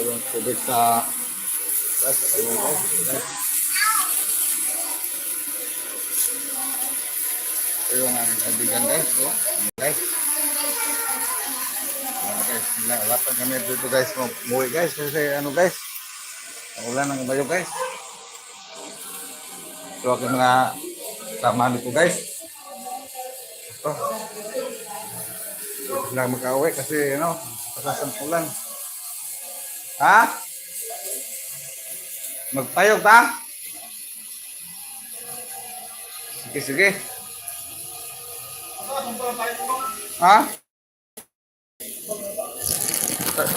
yung tubig sa guys, ayun guys, guys. Ito yung kaibigan guys, oh. guys. Ah, guys, pa kami dito guys, umuwi guys, kasi ano guys, ulan ng bayo guys. Ito aking mga tama dito guys. Ito. Ito lang magka-uwi kasi ano, patasan ulan. Ha? Magpayog ta? Sige, sige. Ha?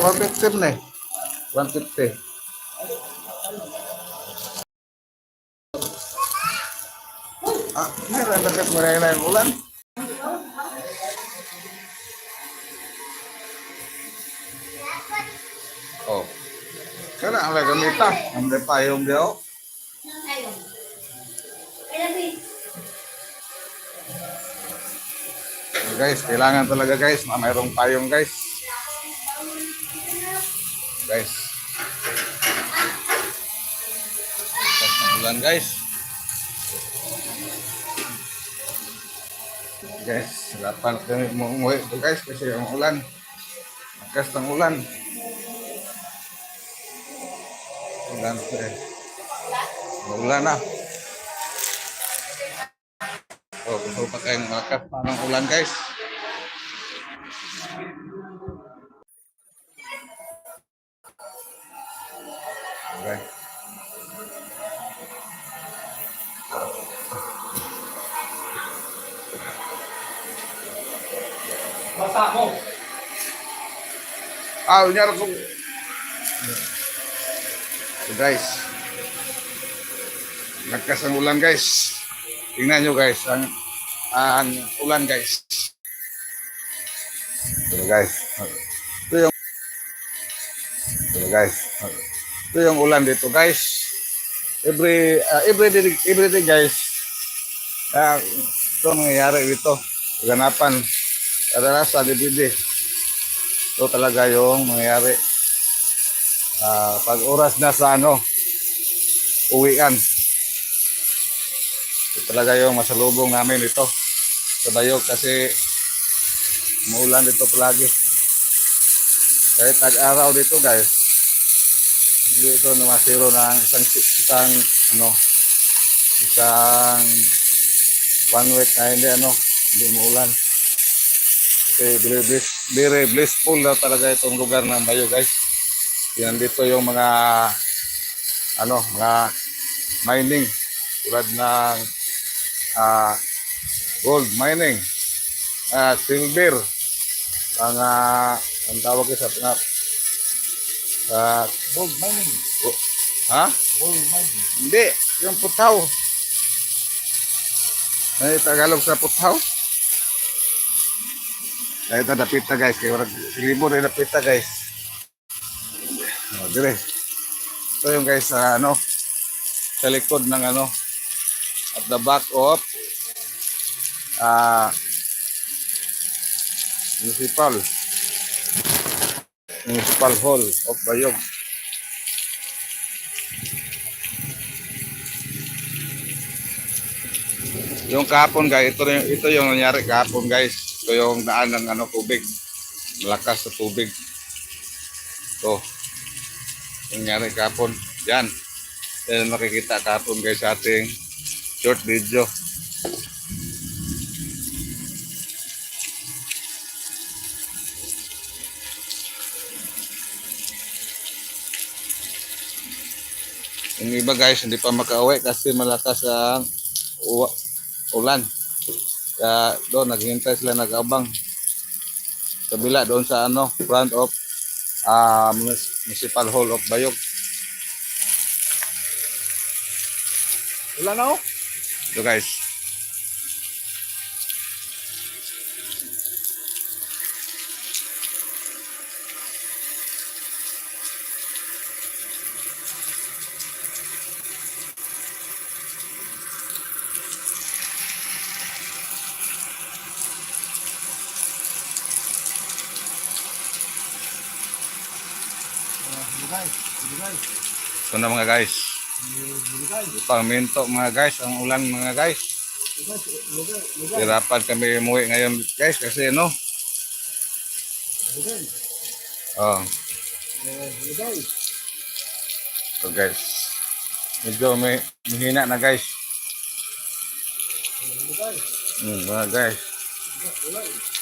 150 na eh. 150. Ah, meron na yung ulan. Kaya ang lagamita. Ang payong diyo. So guys, kailangan talaga guys na mayroong payong guys. Guys. Tapos ng ulan guys. Guys, dapat kami umuwi guys kasi ang ulan. Lakas ng ulan. Ulan eh. Ulan na. Oh, gusto pa kayong malakas pa ng ulan guys. Okay. Basta mo. Ah, unyar ko. So guys. Lakas ang ulan guys. Tingnan nyo guys. Ang, ang ulan guys. So guys. Ito yung So guys. Ito yung ulan dito guys. Every uh, every day, every day guys. Ah, ito ang nangyayari dito. Ganapan. Kadalasan dibidi. Ito talaga yung mangyayari. Ah, pag oras na sa ano, uwian. Ito talaga yung masalubong namin ito. Sa Bayog kasi muulan dito palagi. Kahit tag-araw dito guys. Hindi ito namasiro ng isang, isang ano, isang one week na hindi ano, hindi muulan. Kasi very, very blissful na talaga itong lugar ng Bayo guys. Yan dito yung mga ano, mga mining tulad ng ah, gold mining, ah, silver, mga ang tawag sa mga ah, Gold mining. go- ha? Gold mining. Hindi, yung putaw. Ay, Tagalog sa putaw. Ay, ito napita guys. Kaya libo na napita guys. Dire. Ito yung guys sa ano, sa likod ng ano, at the back of ah municipal municipal hall of Bayog. Yung kahapon guys, ito, yung, ito yung nangyari kahapon guys. Ito yung daan ng ano, tubig. Malakas sa tubig. Ito. Nangyari kahapon. Yan. Yan makikita kahapon guys sa ating short video. Yung iba guys, hindi pa makauwi kasi malakas ang ulan. Kaya doon, naghihintay sila nag-abang. Kabila doon sa ano, front of Munis- Municipal Hall of Bayog. Wala na oh. Ito guys. Ito na mga guys. Bigay. Paminto mga guys, ang ulan mga guys. Hirapan kami umuwi ngayon guys kasi ano. Oh, ito guys. Medyo may mahina na guys. Hmm, mga guys.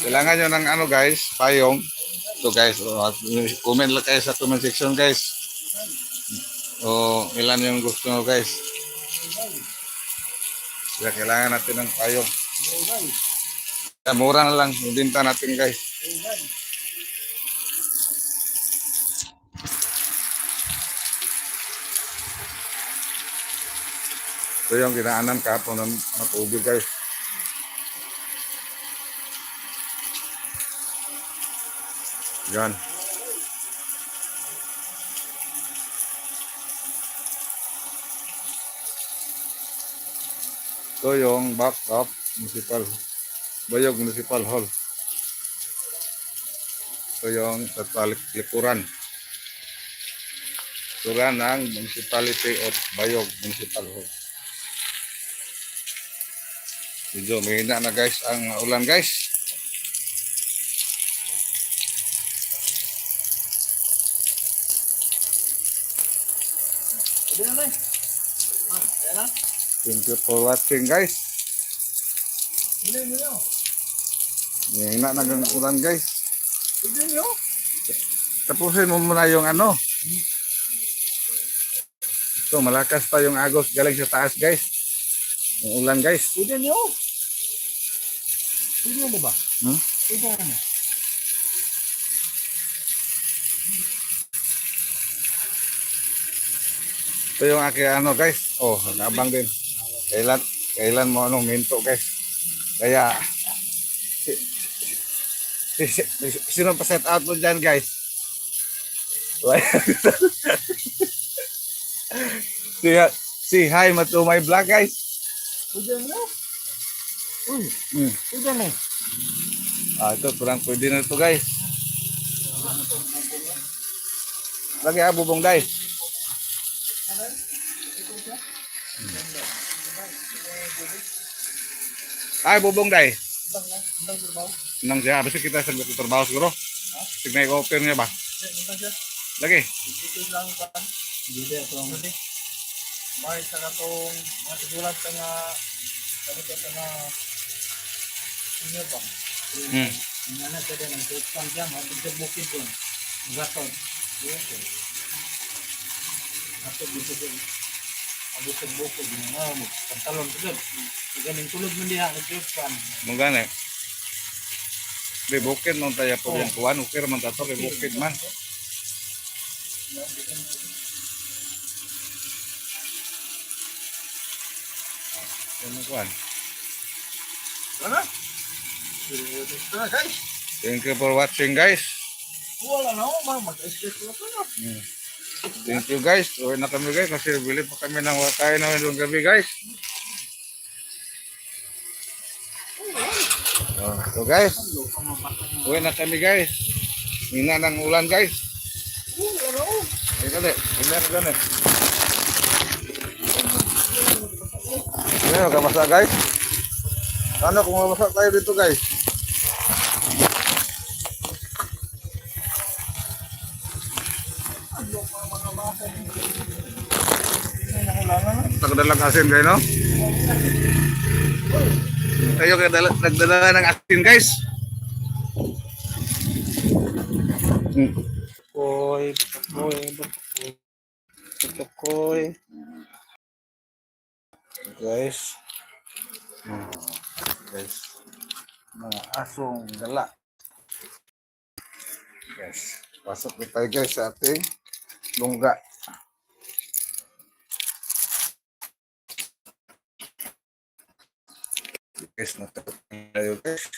Kailangan nyo ng ano guys, payong. Ito guys, oh, comment lang kayo sa comment section guys. O ilan yung gusto nyo guys. Kaya kailangan natin ng payong. Kaya mura na lang, ibinta natin guys. Ito yung ginaanan kapon ng tubig guys. Yan. Ito yung back municipal Bayog Municipal Hall. Ito yung sa talik- likuran. Likuran ng Municipality of Bayog Municipal Hall. Medyo mahina na guys ang ulan guys. Pwede na na eh. Ah, ayan na. Thank you for watching guys. Mahina na ang ulan guys. Tapusin mo muna yung ano. So malakas pa yung agos galing sa taas guys. Yung ulan guys. Pwede nyo. Pwede nyo ba? Hmm? Pwede na. Ito yung aking ano guys. Oh, nabang din. Kailan, kailan mo anong minto guys. Kaya, si, si, si, si, sino pa set out mo dyan guys? Si, si hi my vlog guys. Pwede nyo. Uy, Hmm. pwede na eh. Ah, ito, parang pwede na ito guys. Lagi ah, bubong day. Ay, bubong day. Ibang na. Ibang trabaho. Nang siya, basta kita sa trabaho siguro. Tignan ko open niya ba? Ibang siya. Lagi. Ito lang pa. Hindi ito ang hindi. May sa katong mga sigulat sa nga kami ka sa nga senior pa. Hmm. Nga na sa din ang tutang dyan, mga sa bukid ko. Gaton. Yes. Ato dito din. Abot sa bukid nga mo. Pantalon ko din. Galing tulog mo diha nagtutan. Mong gani. Di bukid man tayo po yung kuwan. Okay man tato kay bukid man. Ano kuwan? Ano? Ito na guys. Thank you for watching guys. Wala na ako, mga mag-escape na to na. Thank you guys. Uwi na kami guys kasi bili pa kami ng wakain namin doon gabi guys. Oh, so guys, uwi na kami guys. Hina ng ulan guys. Ay kali, hina ka gani. Ano ka masa guys? Ano kung mabasa tayo dito guys? Nagdala ng asin kayo, no? Kayo kayo dala- nagdala ng asin, guys. Koy, koy, koy. Koy. Guys. Guys. Mga asong dala. Guys. Pasok na tayo guys sa ating lungga. Guys, natatot tayo guys.